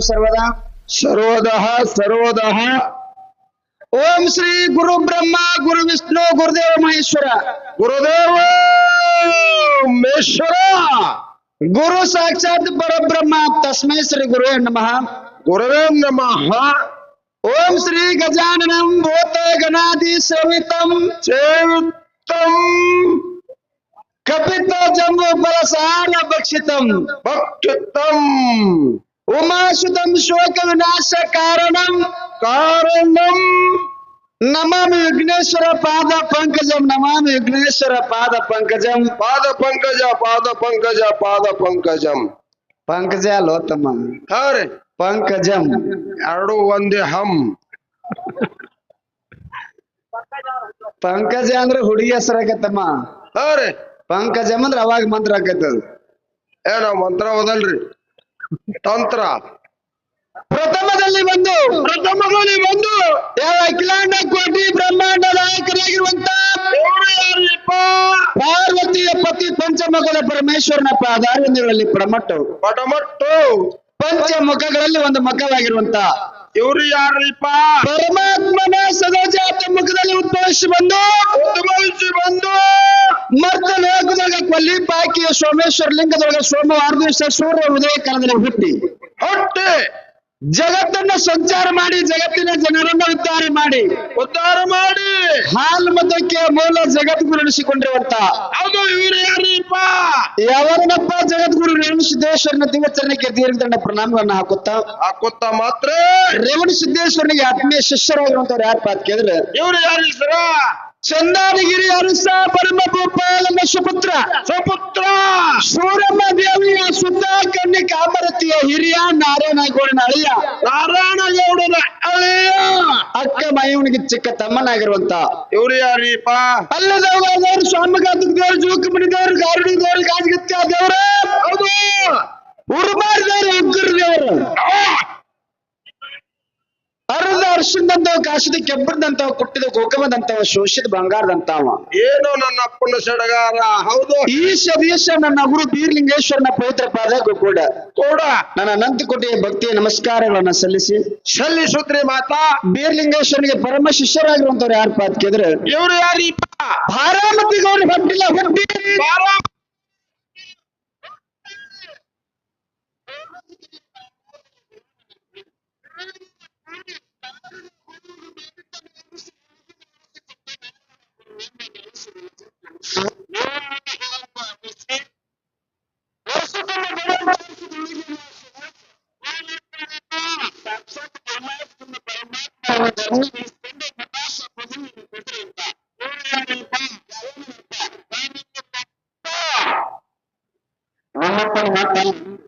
सर्वदा। सर्वोदः सर्वोदः। ओम श्री गुरु ब्रह्मा गुरु विष्णु गुरुदेव महेश्वर। गुरुदेव महेश्वर। गुरु साक्षात पर ब्रह्म तस्मे श्री गुरु नम। गुरुवे नम। ओम श्री गजानन भूत गणाधि सेवितम सेवितम कपित जम्बु बलसार भक्षित भक्षितम ಉಮಾಸುತಂ ಶೋಕ ವಿನಾಶ ಕಾರಣಂ ಕಾರಣಂ ನಮಾಮಿ ವಿಘ್ನೇಶ್ವರ ಪಾದ ಪಂಕಜಂ ನಮಾಮಿ ವಿಘ್ನೇಶ್ವರ ಪಾದ ಪಂಕಜಂ. ಪಾದ ಪಂಕಜ ಪಾದ ಪಂಕಜ ಪಾದ ಪಂಕಜಂ. ಪಂಕಜ ಲೋತಮ್ಮ ಹೌರಿ ಪಂಕಜಂ. ಎರಡು ಒಂದೇ ಹಂ. ಪಂಕಜ ಅಂದ್ರೆ ಹುಡುಗಿ ಹೆಸರಾಗತ್ತಮ್ಮ ಹೌರಿ ಪಂಕಜಂ ಅಂದ್ರೆ ಅವಾಗ ಮಂತ್ರ ಆಕತ್ತದ. ಏನ ಮಂತ್ರ ಓದಲ್ರಿ. ತಂತ್ರ. ಪ್ರಥಮದಲ್ಲಿ ಬಂದು ಪ್ರಥಮದಲ್ಲಿ ಬಂದು ಅಖಿಲಾಂಡ ಕೋಟಿ ಬ್ರಹ್ಮಾಂಡ ನಾಯಕರಾಗಿರುವಂತ ಪಾರ್ವತಿಯ ಪತಿ ಪಂಚಮುಖದ ಪರಮೇಶ್ವರನ ಪಾದಾರವಿಂದಗಳಲ್ಲಿ ಪ್ರಮಟ್ಟು ಪಟಮಟ್ಟು ಪಂಚಮುಖಗಳಲ್ಲಿ ಒಂದು ಮುಖವಾಗಿರುವಂತ ಇವ್ರು ಯಾರಿಪ್ಪ ಪರಮಾತ್ಮನ ಸದಾಜಾತ ಮುಖದಲ್ಲಿ ಉದ್ಭವಿಸಿ ಬಂದು ಉದ್ಭವಿಸಿ ಬಂದು ಮರ್ತ ಲೋಕದೊಳಗೆ ಕೊಲ್ಲಿ ಪಾಕಿಯ ಸೋಮೇಶ್ವರ ಲಿಂಗದೊಳಗೆ ಸೋಮವಾರ ದಿವಸ ಸೂರ್ಯ ಉದಯ ಕಾಲದಲ್ಲಿ ಹುಟ್ಟಿ. ಹೊಟ್ಟೆ. ಜಗತ್ತನ್ನ ಸಂಚಾರ ಮಾಡಿ ಜಗತ್ತಿನ ಜನರನ್ನ ಉದ್ಧಾರ ಮಾಡಿ. ಉದ್ಧಾರ ಮಾಡಿ. ಹಾಲ್ ಮತಕ್ಕೆ ಮೂಲ ಜಗದ್ಗುರು ಎನಿಸಿಕೊಂಡಿರುವಂತ. ಹೌದು ಇವರು ಯಾರಪ್ಪ ಯಾವನಪ್ಪ ಜಗದ್ಗುರು ರೇವಣ ಸಿದ್ದೇಶ್ವರನ ದಿವಚರಣಕ್ಕೆ ದೀರ್ಘದಂಡ ಪ್ರಣಾಮಗಳನ್ನ ಹಾಕುತ್ತಾ? ಹಾಕುತ್ತ ಮಾತ್ರ. ರೇವಣ ಸಿದ್ದೇಶ್ವರನಿಗೆ ಆತ್ಮೀಯ ಶಿಷ್ಯರಾಗಿರುವಂತವ್ರು ಯಾರಪ್ಪ ಅಂತ ಕೇಳಿದ್ರೆ ಇವರು ಯಾರು ಸರ? ಚಂದಾನಗಿರಿ ಅರಸ ಪರಮ ಗೋಪಾಲನ ಸುಪುತ್ರ ಸುಪುತ್ರ ಸೂರಮ್ಮ ದೇವಿಯ ಸುತ್ತ ಕಣ್ಣಿ ಕಾಮರತಿಯ ಹಿರಿಯ ನಾರಾಯಣಗೌಡನ ಅಳಿಯ. ನಾರಾಯಣ ಗೌಡನ ಅಳಿಯ! ಅಕ್ಕ ಮೈಯವನಿಗೆ ಚಿಕ್ಕ ತಮ್ಮನಾಗಿರುವಂತ. ಇವ್ರು ಯಾರೀಪ ಅಲ್ಲದವರು ಸ್ವಾಮಿಗಾತಕ ಕೆಬ್ಬರದಂತವ ಕೊಟ್ಟಿದ ಗೋಕಮದಂತವ ಶೋಷಿತ ಬಂಗಾರದಂತವ ಏನು ನನ್ನ ಅಪ್ಪನ ಸಡಗಾರ ಹೌದು. ಈಶ ದೀಶ ನನ್ನ ಗುರು ಬೀರ್ಲಿಂಗೇಶ್ವರನ ಪವಿತ್ರ ಪಾದ ಕೂಡ. ಕೂಡ. ನನ್ನ ಅನಂತಕೋಟೆಯ ಭಕ್ತಿಯ ನಮಸ್ಕಾರಗಳನ್ನ ಸಲ್ಲಿಸಿ. ಸಲ್ಲಿಸುತ್ರಿ ಮಾತಾ. ಬೀರ್ಲಿಂಗೇಶ್ವರನಿಗೆ ಪರಮ ಶಿಷ್ಯರಾಗಿರುವಂತವ್ರು ಯಾರಪ್ಪ ಅಂತ ಕೇಳಿದ್ರೆ ಇವ್ರು ಯಾರಿಪ್ಪ? ಭಾರಾಮತಿ ಗೌರಿ ಹೊಟ್ಟಿಲ್ಲ ಹೊಟ್ಟಿ ಯಾವನಪ್ಪ ಮುದ್ದೆ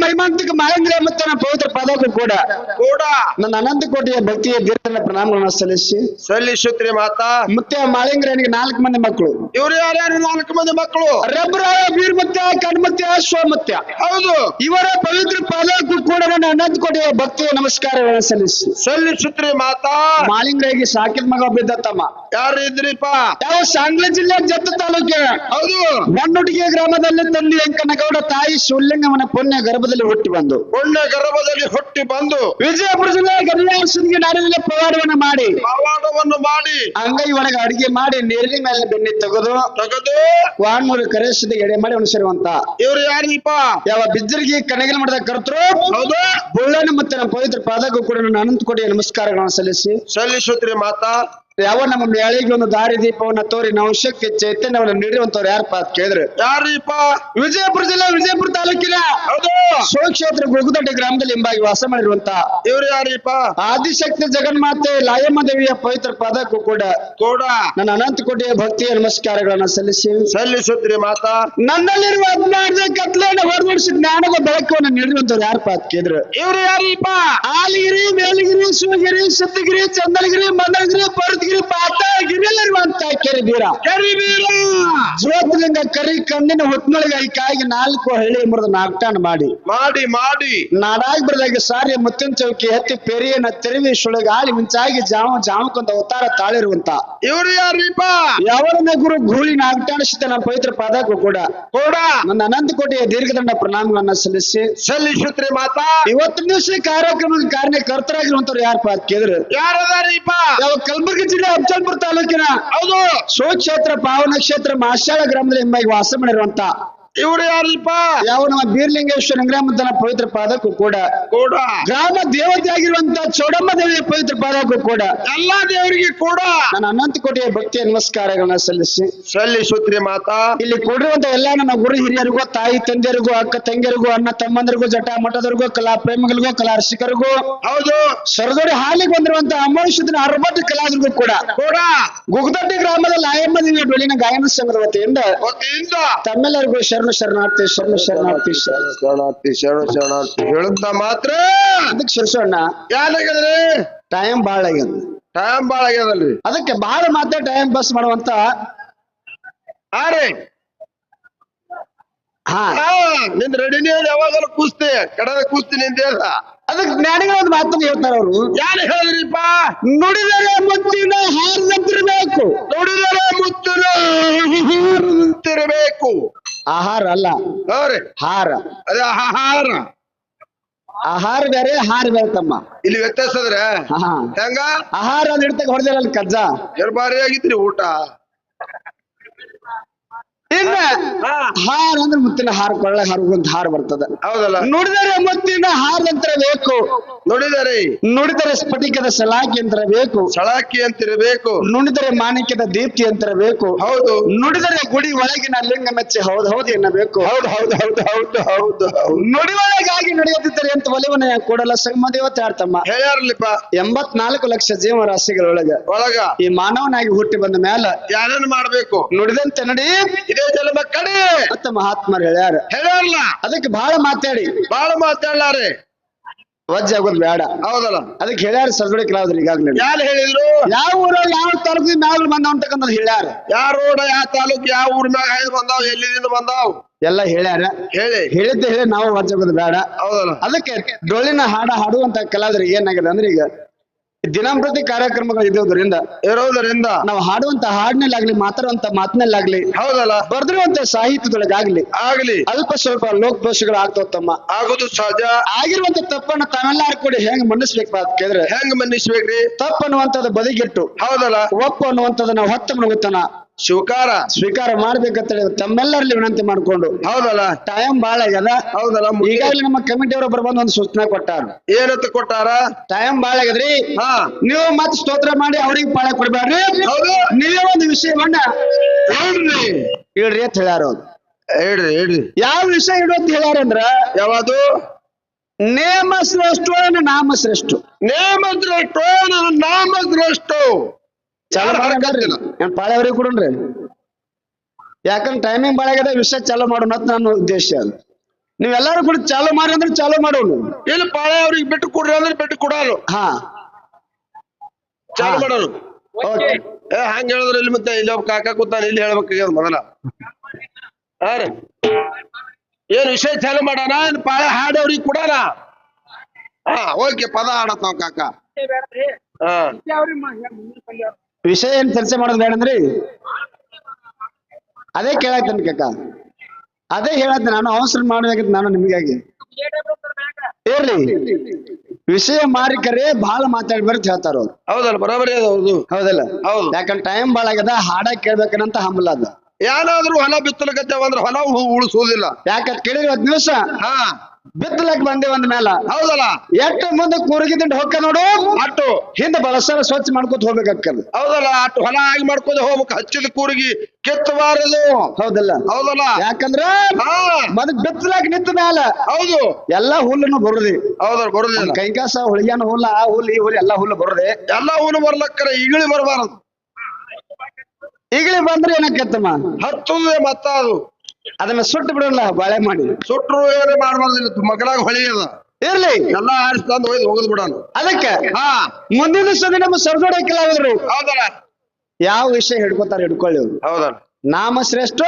ಮಹಿಮಾಂತಿಕ ಮಹೇಂದ್ರ ಮತ್ತು ನನ್ನ ಪವಿತ್ರ ಪದಕ್ಕೂ ಕೂಡ ಕೂಡ ನನ್ನ ಅನಂತ ಕೋಟಿಯ ಭಕ್ತಿಯ ದೇವರನ್ನ ಪ್ರಣಾಮಗಳನ್ನ ಸಲ್ಲಿಸಿ. ಸಲ್ಲಿಸುತ್ರಿ ಮಾತಾ. ಮುತ್ತೆ ಮಾಳಿಂಗ್ರನಿಗೆ ನಾಲ್ಕು ಮಂದಿ ಮಕ್ಕಳು. ಇವರು ಯಾರ್ಯಾರು ನಾಲ್ಕು ಮಂದಿ ಮಕ್ಕಳು? ರಬ್ರಾಯ ವೀರಮತ್ಯ ಕಣ್ಮತ್ಯ ಸ್ವಮತ್ಯ ಹೌದು. ಇವರ ಪವಿತ್ರ ಪಾದಕ್ಕೂ ಕೂಡ ನನ್ನ ಅನಂತ ಕೋಟಿಯ ಭಕ್ತಿಯ ನಮಸ್ಕಾರಗಳನ್ನು ಸಲ್ಲಿಸಿ. ಸಲ್ಲಿಸುತ್ರಿ ಮಾತಾ. ಮಾಳಿಂಗ್ರಿಗೆ ಸಾಕಿದ ಮಗ ಬಿದ್ದ ತಮ್ಮ. ಯಾರು ಇದ್ರಿಪ್ಪ? ಯಾವ ಸಾಂಗ್ಲಿ ಜಿಲ್ಲೆ ಜತ್ತ ತಾಲೂಕಿನ ಹೌದು. ಮಣ್ಣುಡಿಗೆ ಗ್ರಾಮದಲ್ಲಿ ತಂದೆ ಅಂಕನಗೌಡ ತಾಯಿ ಶಿವಲಿಂಗಮ್ಮನ ಪುಣ್ಯ ಗರ್ಭದಲ್ಲಿ ಹುಟ್ಟಿ ಬಂದು. ಒಳ್ಳೆ ಗರ್ಭದಲ್ಲಿ ಹುಟ್ಟಿ ಬಂದು ವಿಜಯಪುರ ಜಿಲ್ಲೆ ಗದಿಯಾಸನಿಗೆ ನಾಡಿನಲ್ಲಿ ಪವಾಡವನ್ನು ಮಾಡಿ. ಪವಾಡವನ್ನು ಮಾಡಿ. ಅಂಗೈ ಒಳಗೆ ಅಡಿಗೆ ಮಾಡಿ ನೀರಿನ ಮೇಲೆ ಬೆಣ್ಣೆ ತೆಗೆದು ತೆಗೆದು ವಾಣ್ಮೂರು ಕರೆಸಿದ ಎಡೆ ಮಾಡಿ ಉಣಿಸಿರುವಂತ. ಇವ್ರು ಯಾರಿಪ್ಪ? ಯಾವ ಬಿಜ್ಜರಿಗೆ ಕಣಗಿಲ್ ಮಾಡಿದ ಕರ್ತರು ಹೌದು. ಬುಳ್ಳನ ಮತ್ತೆ ನಮ್ಮ ಪವಿತ್ರ ಪಾದಕ್ಕೂ ಕೂಡ ನನ್ನ ಅನಂತ ಕೊಡಿ ನಮಸ್ಕಾರಗಳನ್ನು ಸಲ್ಲಿಸಿ. ಸಲ್ಲಿಸುತ್ತೀರಿ ಮಾತಾ. ಯಾವ ನಮ್ಮ ಮೇಳಿಗೆ ಒಂದು ದಾರಿ ದೀಪವನ್ನ ತೋರಿ ನಾವು ಶಕ್ತಿ ಚೈತನ್ಯವನ್ನು ನೀಡಿರುವಂತವ್ರು ಯಾರಪ್ಪ ಅಂತ ಕೇಳಿದ್ರೆ? ಯಾರಿಪ್ಪ? ವಿಜಯಪುರ ಜಿಲ್ಲೆ ವಿಜಯಪುರ ತಾಲೂಕಿನ ಹೌದು. ಶಿವಕ್ಷೇತ್ರ ಗುಗುದಡ್ಡಿ ಗ್ರಾಮದಲ್ಲಿ ಹಿಂಬಾಗಿ ವಾಸ ಮಾಡಿರುವಂತ ಇವ್ರು ಯಾರಿಪ್ಪ? ಆದಿಶಕ್ತಿ ಜಗನ್ಮಾತೆ ಲಾಯಮ್ಮ ದೇವಿಯ ಪವಿತ್ರ ಪದಕ್ಕೂ ಕೂಡ ಕೂಡ. ನನ್ನ ಅನಂತ ಕೋಟಿಯ ಭಕ್ತಿಯ ನಮಸ್ಕಾರಗಳನ್ನ ಸಲ್ಲಿಸಿ. ಸಲ್ಲಿಸುತ್ತೀರಿ ಮಾತಾ. ನನ್ನಲ್ಲಿರುವ ಅಜ್ಞಾನದ ಕತ್ಲೆಯನ್ನು ಹೊರಡಿಸಿ ಜ್ಞಾನದ ಬೆಳಕವನ್ನು ನೀಡಿರುವಂತವ್ರು ಯಾರಪ್ಪ ಅಂತ ಕೇಳಿದ್ರು? ಇವ್ರು ಯಾರಿಪ್ಪ? ಆಲಿಗಿರಿ ಮೇಲಿಗಿರಿ ಶಿವಗಿರಿ ಸಿದ್ಧಗಿರಿ ಚಂದಲಗಿರಿ ಮಂದಲಗಿರಿ ಮಂದಗಿರಿ ಕೆರಿಬೀರ ಕರಿಬೀರ ಜ್ಯೋತಿಲಿಂಗ ಕರಿ ಕಣ್ಣಿನ ಹೊತ್ನೊಳಗೆ ಕಾಯಿಗೆ ನಾಲ್ಕು ಹಳ್ಳಿ ಮುರಿದು ನಾಲ್ಕಾಣ ಮಾಡಿ. ಮಾಡಿ ಮಾಡಿ. ನಾಡಾಗಿ ಬರದಾಗ ಸಾರಿ ಮುತ್ತಿನ ಚೌಕಿ ಹತ್ತಿ ಪೆರಿಯನ ತೆರವಿ ಸುಳಗ ಆಳಿ ಮಿಂಚಾಗಿ ಜಾವ ಜಾಮಕ್ಕೊಂದು ಅವತಾರ ತಾಳಿರುವಂತ. ಇವ್ರು ಯಾರೀಪ ಯಾವರನ್ನ ಗುರು ಗೂಳಿ ನಾಗಟಾಣಿಸಿದ ನಮ್ಮ ಪವಿತ್ರ ಪಾದಕ್ಕೂ ಕೂಡ. ಕೂಡ? ನನ್ನ ಅನಂತ ಕೋಟಿಯ ದೀರ್ಘದಂಡ ಪ್ರಣಾಮಗಳನ್ನ ಸಲ್ಲಿಸಿ. ಸಲ್ಲಿಸುತ್ರಿ ಮಾತಾ. ಇವತ್ತಿನ ದಿವಸ ಕಾರ್ಯಕ್ರಮದ ಕಾರ್ಯಕರ್ತರಾಗಿರುವಂತವ್ರು ಯಾರಪ್ಪ ಕೇಳಿದ್ರು ಕೇಳಿದ್ರೆ. ಯಾರದಾರಿಪ್ಪ? ಯಾವ ಕಲಬುರಗಿ ಜಿಲ್ಲೆ ಅಫಜಲ್ಪುರ ತಾಲೂಕಿನ ಹೌದು. ಶಿವಕ್ಷೇತ್ರ ಪಾವನ ಕ್ಷೇತ್ರ ಮಾಶಾಳ ಗ್ರಾಮದಲ್ಲಿ ಎಂಬ ವಾಸ ಮಾಡಿರುವಂತ ಇವ್ರು ಯಾರಪ್ಪ ಯಾವ ನಮ್ಮ ಬೀರ್ಲಿಂಗೇಶ್ವರ ಗ್ರಾಮದ ಪವಿತ್ರ ಪಾದಕ್ಕೂ ಕೂಡ. ಕೂಡ. ಗ್ರಾಮ ದೇವತೆ ಆಗಿರುವಂತ ಚೌಡಮ್ಮ ದೇವಿಯ ಪವಿತ್ರ ಪಾದಕ್ಕೂ ಕೂಡ. ಎಲ್ಲಾ ದೇವರಿಗೆ ಕೂಡ. ನನ್ನ ಅನಂತ ಕೋಟೆಯ ಭಕ್ತಿಯ ನಮಸ್ಕಾರಗಳನ್ನ ಸಲ್ಲಿಸಿ. ಸಲ್ಲಿಸುತ್ರಿ ಮಾತಾ. ಇಲ್ಲಿ ಕೊಡಿರುವಂತ ಎಲ್ಲಾ ನನ್ನ ಗುರು ಹಿರಿಯರಿಗೂ ತಾಯಿ ತಂದೆಯರಿಗೂ ಅಕ್ಕ ತಂಗಿಯರಿಗೂ ಅಣ್ಣ ತಮ್ಮಂದರಿಗೂ ಜಟ ಮಠದರಿಗೂ ಕಲಾ ಪ್ರೇಮಿಗಳಿಗೂ ಕಲಾ ರಸಿಕರಿಗೂ ಹೌದು. ಸರದೋಡಿ ಹಾಲಿಗೆ ಬಂದಿರುವಂತ ಅಮೋಷದಿನ ಅರಬಟ್ಟು ಕಲಾವಿದರಿಗೂ ಕೂಡ. ಕೂಡ. ಗುಗ್ದೊಡ್ಡಿ ಗ್ರಾಮದ ಲಾಯಮ್ಮ ದೇವಿಯ ಬೆಳಿನ ಗಾಯನ ಸಂಘದ ವತಿಯಿಂದ. ತಮ್ಮೆಲ್ಲರಿಗೂ ಶರಣ ಶರಣ ಶರಣಾರ್ಥಿ ಶರಣ ಶರಣಾರ್ಥಿ ಶರಣ ಶರಣಾರ್ಥಿ ಹೇಳುತ್ತ ಮಾತ್ರ? ಅದಕ್ಕೆ ಶಿರ್ಸೋಣ ಯಾರಾಗಿದ್ರಿ ಟೈಮ್ ಬಾಳ ಆಗ್ಯದ. ಟೈಮ್ ಬಾಳ ಆಗ್ಯದಲ್ರಿ. ಅದಕ್ಕೆ ಬಹಳ ಮಾತ್ರ ಟೈಮ್ ಬಸ್ ಮಾಡುವಂತ ಹಾ. ರೀ ಹಾ ನಿಂದ ರೆಡಿನೇ ಯಾವಾಗಲೂ ಕೂಸ್ತಿ. ಕಡದ ಕೂಸ್ತಿ ನಿಂದ ಅದಕ್ಕೆ ಜ್ಞಾನಿಗಳ ಒಂದು ಮಾತನ್ನು ಹೇಳ್ತಾರ ಅವರು. ಯಾರು ಹೇಳಿದ್ರಿಪ್ಪ? ನುಡಿದರೆ ಮುತ್ತಿನ ಹಾರದಂತಿರಬೇಕು. ನುಡಿದರೆ ಮುತ್ತಿನ ತಿರಬೇಕು ಆಹಾರ ಅಲ್ಲ. ಹೌರಿ ಹಾರ. ಅದ ಆಹಾರ. ಆಹಾರ ಬೇರೆ ಹಾರ ಬೇರೆ ತಮ್ಮ. ಇಲ್ಲಿ ವ್ಯತ್ಯಾಸ ಹಾ. ಹೆಂಗ? ಆಹಾರ ನಿಡ್ತಕ್ಕೆ ಹೊಡೆದಿರಲ್ಲ ಕಜ್ಜ? ಜರ್ಬಾರಿ ಬಾರಿ ಆಗಿತ್ರಿ ಊಟ. ಹಾರ ಅಂದ್ರೆ ಮುತ್ತಿನ ಹಾರ ಕೊಳ್ಳ ಹಾರಗೊಂದು ಹಾರ ಬರ್ತದ. ಹೌದಲ್ಲ. ನುಡಿದರೆ ಮುತ್ತಿನ ಹಾರದಂತರ ಬೇಕು. ನುಡಿದರೆ. ನುಡಿದರೆ ಸ್ಫಟಿಕದ ಸಲಾಕಿ ಅಂತರ ಬೇಕು. ಸಲಾಕಿ ಅಂತಿರಬೇಕು. ನುಡಿದರೆ ಮಾಣಿಕ್ಯದ ದೀಪ್ತಿ ಅಂತರ ಬೇಕು. ಹೌದು. ನುಡಿದರೆ ಗುಡಿ ಒಳಗಿನ ಲಿಂಗ ಮೆಚ್ಚಿ ಹೌದು ಹೌದು ಎನ್ನಬೇಕು ಹೌದು ಹೌದು ಹೌದು ಹೌದು ಹೌದು ಹೌದು. ನುಡಿ ಒಳಗಾಗಿ ನಡೆಯುತ್ತಿದ್ದರೆ ಅಂತ ಒಲಿವನ ಕೂಡಲ ಸಂಗಮ ದೇವತೆ ಆಡ್ತಮ್ಮ. ಹೇಳ್ಯಾರಲಿಪ್ಪ ಎಂಬತ್ನಾಲ್ಕು ಲಕ್ಷ ಜೀವರಾಶಿಗಳೊಳಗ ಒಳಗ. ಈ ಮಾನವನಾಗಿ ಹುಟ್ಟಿ ಬಂದ ಮೇಲೆ ಯಾರನ್ನ ಮಾಡಬೇಕು? ನುಡಿದಂತೆ ನಡಿ. ಇದೇ ಜನ್ಮ ಕಡೆ. ಅಂತ ಮಹಾತ್ಮರು ಹೇಳ್ಯಾರ. ಹೇಳ್ಯಾರಲ್ಲ. ಅದಕ್ಕೆ ಬಹಳ ಮಾತಾಡಿ. ಬಾಳ ಮಾತಾಡ್ಲಾರೆ ವಜ್ಜ ಆಗೋದ್ ಬೇಡ. ಹೌದಲ್ಲ. ಅದಕ್ಕೆ ಹೇಳ್ಯಾರ ಸರ್ಜೋಡಿ ಕಲಾವಿದ್ರು ಈಗಾಗಲೇ. ಯಾರು ಹೇಳಿದ್ರು? ಯಾವ ಊರ ಯಾವ ತಾಲೂಕಿನ ಮ್ಯಾಲ ಬಂದ ಅಂತಕ್ಕಂಥದ್ದು ಹೇಳ್ಯಾರ. ಯಾವ ರೋಡ್ ಯಾವ ತಾಲೂಕ್ ಯಾವ ಊರ್ ಮ್ಯಾಗ ಬಂದಾವ್ ಎಲ್ಲಿದಿಂದ ಬಂದಾವ್? ಎಲ್ಲ ಹೇಳ್ಯಾರ. ಹೇಳಿ. ಹೇಳಿದ್ದೆ ಹೇಳಿ ನಾವು ವಜ್ಜ ಆಗೋದ್ ಬೇಡ. ಹೌದಲ್ಲ. ಅದಕ್ಕೆ ಡೊಳ್ಳಿನ ಹಾಡ ಹಾಡುವಂತ ಕಲಾವಿದರಿಗೆ ಏನಾಗಿದೆ ಅಂದ್ರೆ ಈಗ ದಿನಂಪ್ರತಿ ಕಾರ್ಯಕ್ರಮಗಳು ಇರೋದ್ರಿಂದ ಇರೋದರಿಂದ ನಾವು ಹಾಡುವಂತ ಹಾಡಿನಲ್ಲಾಗ್ಲಿ ಮಾತಾಡುವಂತ ಮಾತಿನಲ್ಲಾಗ್ಲಿ ಹೌದಲ್ಲ? ಬರ್ದಿರುವಂತ ಸಾಹಿತ್ಯದೊಳಗಾಗ್ಲಿ ಆಗ್ಲಿ. ಅಲ್ಪ ಸ್ವಲ್ಪ ಲೋಕದೋಷಗಳು ಆಗ್ತಾವ ತಮ್ಮ. ಆಗೋದು ಸಹಜ. ಆಗಿರುವಂತ ತಪ್ಪನ್ನು ತಾವೆಲ್ಲಾರು ಕೂಡ ಹೆಂಗ್ ಮನ್ನಿಸ್ಬೇಕು ಅಂತ ಕೇಳಿದ್ರೆ ಹೆಂಗ್ ಮನ್ನಿಸ್ಬೇಕ್ರಿ? ತಪ್ಪ ಅನ್ನುವಂಥದ್ದು ಬದಿಗಿಟ್ಟು ಹೌದಲ್ಲ? ಒಪ್ಪು ಅನ್ನುವಂಥದ್ದು ನಾವು ಹೊತ್ತ ಮುಳುಗುತ್ತಾನ ಶಿವಕಾರ. ಸ್ವೀಕಾರ ಮಾಡ್ಬೇಕಂತ ಹೇಳಿ ತಮ್ಮೆಲ್ಲರಲ್ಲಿ ವಿನಂತಿ ಮಾಡ್ಕೊಂಡು. ಹೌದಲ್ಲ? ಟೈಮ್ ಬಹಳ ಆಗ್ಯದ. ಹೌದಲ್ಲ ಈಗಾಗಲೇ ನಮ್ಮ ಕಮಿಟಿ ಅವರು ಬಂದು ಒಂದು ಸೂಚನೆ ಕೊಟ್ಟಾರ. ಏನಂತ ಕೊಟ್ಟಾರ? ಟೈಮ್ ಬಹಳ ಆಗ್ಯದ್ರಿ. ಹಾ. ನೀವು ಮತ್ ಸ್ತೋತ್ರ ಮಾಡಿ ಅವ್ರಿಗೆ ಪಾಳೆ ಕೊಡ್ಬೇಡ್ರಿ. ಹೌದು. ನೀವೇ ಒಂದು ವಿಷಯವನ್ನ ಹೇಳ್ರಿ. ಹೇಳ್ರಿ ಅಂತ ಹೇಳ್ಯಾರ ಅವ್ರು. ಹೇಳ್ರಿ ಹೇಳ್ರಿ. ಯಾವ ವಿಷಯ ಇಡು ಅಂತ ಹೇಳ್ಯಾರಂದ್ರ ಯಾವುದು? ನೇಮ ಶ್ರೇಷ್ಠ ನಾಮ ಶ್ರೇಷ್ಠ ನೇಮ ಶ್ರೇಷ್ಠ ನಾಮ ಹಾಕಲ್ರಿ ಮಾಡಂಗಲ್ರಿ ಏನ್ ಪಾಳೆ ಕೊಡೋಣ್ರಿ? ಕೊಡನ್ರಿ ಯಾಕಂದ್ರೆ ಟೈಮಿಂಗ್ ಆಗ್ಯದ ವಿಷಯ ಚಾಲು ಮಾಡೋಣ ಅಂತ ನನ್ನ ಉದ್ದೇಶ. ಅದು ನೀವೆಲ್ಲರೂ ಕೂಡ ಚಾಲು ಮಾಡಿ ಅಂದ್ರೆ ಚಾಲು ಮಾಡೋಣ. ಇಲ್ಲ ಪಾಳೆ ಅವ್ರಿಗೆ ಬಿಟ್ಟು ಕೊಡ್ರಿ ಅಂದ್ರೆ ಬಿಟ್ಟು ಕೊಡೋನು ಹಾ. ಚಾಲು ಮಾಡೋಣ ಓಕೆ. ಏ ಹಂಗ ಹೇಳಿದ್ರೆ ಇಲ್ಲಿ ಮತ್ತೆ ಇಲ್ಲಿ ಒಬ್ಬ ಕಾಕ ಕೂತಾನೆ ಇಲ್ಲಿ ಹೇಳ್ಬೇಕಾಗ್ಯದ ಮೊದಲ. ಹಾ ರೀ. ಏನ್ ವಿಷಯ ಚಾಲು ಮಾಡೋಣ? ಏನ್ ಪಾಳೆ ಹಾಡಿ ಅವ್ರಿಗೆ ಕೊಡೋಣ? ಹಾ ಓಕೆ ಪದ ಹಾಡತ್ ನಾವ್ ಕಾಕ. ಹಾ. ವಿಷಯ ಏನ್ ಚರ್ಚೆ ಮಾಡೋದು ಬೇಡಂದ್ರಿ ಅದೇ ಕೇಳಾಕ್ತೇನೆ ಕಕ್ಕ ಅದೇ ಹೇಳತ್ತೆ ನಾನು ಅವಸರ ಮಾಡ್ಬೇಕಂತ ನಾನು ನಿಮಗಾಗಿ. ಇರ್ಲಿ ವಿಷಯ ಮಾರಿಕರೇ ಬಹಳ ಮಾತಾಡಿ ಬರ್ತ ಹೇಳ್ತಾರ? ಅವ್ರು ಹೌದಲ್ಲ ಬರೋಬರಿ ಅದ ಹೌದು ಹೌದಲ್ಲ? ಹೌದು. ಯಾಕಂದ್ರೆ ಟೈಮ್ ಬಾಳ ಆಗ್ಯದ ಹಾಡ ಕೇಳ್ಬೇಕನ್ನಂತ ಹಂಬಲ ಅದ. ಯಾರಾದ್ರೂ ಹೊಲ ಬಿತ್ತಲಕತ್ತೇವ ಅಂದ್ರೆ ಹೊಲ ಉಳಿಸೋದಿಲ್ಲ. ಯಾಕಂತ ಕೇಳಿದ್ರೆ ಹತ್ತು ನಿಮಿಷ? ಹಾ. ಬಿತ್ತಲಕ್ ಬಂದೆ ಒಂದ್ ಮೇಲ. ಹೌದಲ್ಲ? ಎಷ್ಟು ಮುಂದೆ ಕೂರ್ಗಿದಿಂದ ಹೊಕ್ಕ ನೋಡು ಅಟ್ಟು ಹಿಂದೆ ಬಳಸಾರ ಸ್ವಚ್ಛ ಮಾಡ್ಕೋತ ಹೋಗ್ಬೇಕಾಕ್ಕದ ಹೌದಲ್ಲ? ಅಟ್ಟು ಹೊಲ ಆಗಿ ಮಾಡ್ಕೊಂಡು ಹೋಗ್ಬೇಕು ಹಚ್ಚಿದ ಕೂರಿಗೆ ಕೆತ್ತಬಾರದು. ಹೌದಲ್ಲ? ಹೌದಲ್ಲ? ಯಾಕಂದ್ರ ಹಾ. ಮದ್ ಬಿತ್ತಲಾಕ್ ನಿಂತ ಮ್ಯಾಲ ಹೌದು. ಎಲ್ಲಾ ಹುಲ್ಲನ್ನು ಬರುದಿ. ಹೌದಲ್ಲ ಬರುದಿಲ್ಲ. ಕೈಕಾಸ ಹುಳಿಯಾನ ಹುಲ್ಲ ಆ ಹುಲ್ ಈ ಹುಲ್ಲು ಎಲ್ಲಾ ಹುಲ್ಲು ಬರುದೆ. ಎಲ್ಲಾ ಹುಲ್ಲು ಬರ್ಲಕ್ಕರ ಈಗಳಿ ಬರಬಾರದು. ಈಗಲೇ ಬಂದ್ರೆ ಏನಕ್ಕತ್ತಮ್ಮ ಹತ್ತುದೇ ಮತ್ತ ಅದು. ಅದನ್ನ ಸುಟ್ಟು ಬಿಡಲ್ಲ ಬಾಳೆ ಮಾಡಿ. ಸುಟ್ಟರು ಏನೇ ಮಾಡಬಾರ್ದಿಲ್ಲ ಮಗನಾಗ ಹೊಳಿ ಅದ. ಇರ್ಲಿ. ಎಲ್ಲ ಆರಿಸಿ ತಂದು ಒಯ್ದು ಹೋಗದ್ ಬಿಡೋಣ. ಅದಕ್ಕೆ ಹಾ. ಮುಂದಿನ ಸಂದಿ ನಮ್ಮ ಸರ್ದೋಡ ಕಲಾವಿದರು ಹೌದಲ್ಲ. ಯಾವ ವಿಷಯ ಹಿಡ್ಕೋತಾರ ಹಿಡ್ಕೊಳ್ಳಿ ಅವ್ರು. ಹೌದಲ್ಲ. ನಾಮ ಶ್ರೇಷ್ಠ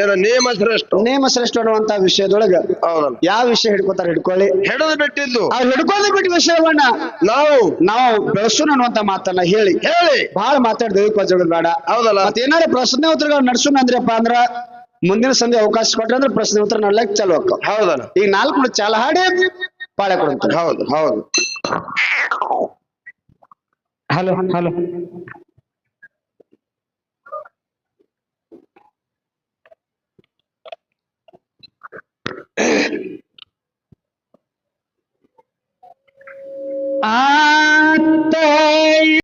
ಏನು ನೇಮ ಶ್ರೇಷ್ಠ? ನೇಮ ಶ್ರೇಷ್ಠ ಅನ್ನುವಂತ ವಿಷಯದೊಳಗ ಹೌದಲ್ಲ. ಯಾವ ವಿಷಯ ಹಿಡ್ಕೋತಾರ ಹಿಡ್ಕೊಳ್ಳಿ. ಹಿಡಿದು ಬಿಟ್ಟಿದ್ದು. ಆ ಹಿಡ್ಕೊಳ್ಳಿ ಬಿಟ್ಟು ವಿಷಯವನ್ನ ನಾವು. ನಾವು ಬೆಳೆಸೋಣ ಅನ್ನುವಂತ ಮಾತನ್ನ ಹೇಳಿ. ಹೇಳಿ. ಬಹಳ ಮಾತಾಡಿದ್ವಿ ಕೊಜೋಗದ್ ಬೇಡ. ಹೌದಲ್ಲ. ಮತ್ ಏನಾರ ಪ್ರಶ್ನೆ ಉತ್ತರಗಳು ನಡೆಸೋಣ ಅಂದ್ರಪ್ಪ ಅಂದ್ರ ಮುಂದಿನ ಸಂಧಿ ಅವಕಾಶ ಕೊಟ್ರೆ ಅಂದ್ರೆ ಪ್ರಶ್ನೆ ಉತ್ತರ ನೋಡ್ಲಾಕ್ ಚಾಲು ಅಕ್ಕ ಹೌದಲ್ಲ ಈಗ ನಾಲ್ಕು ಚಾಲ ಹಾಡಿ ಪಾಳೆ ಕೊಡ್ತಾರೆ ಹೌದು ಹೌದು ಹಲೋ ಹಲೋ ಆ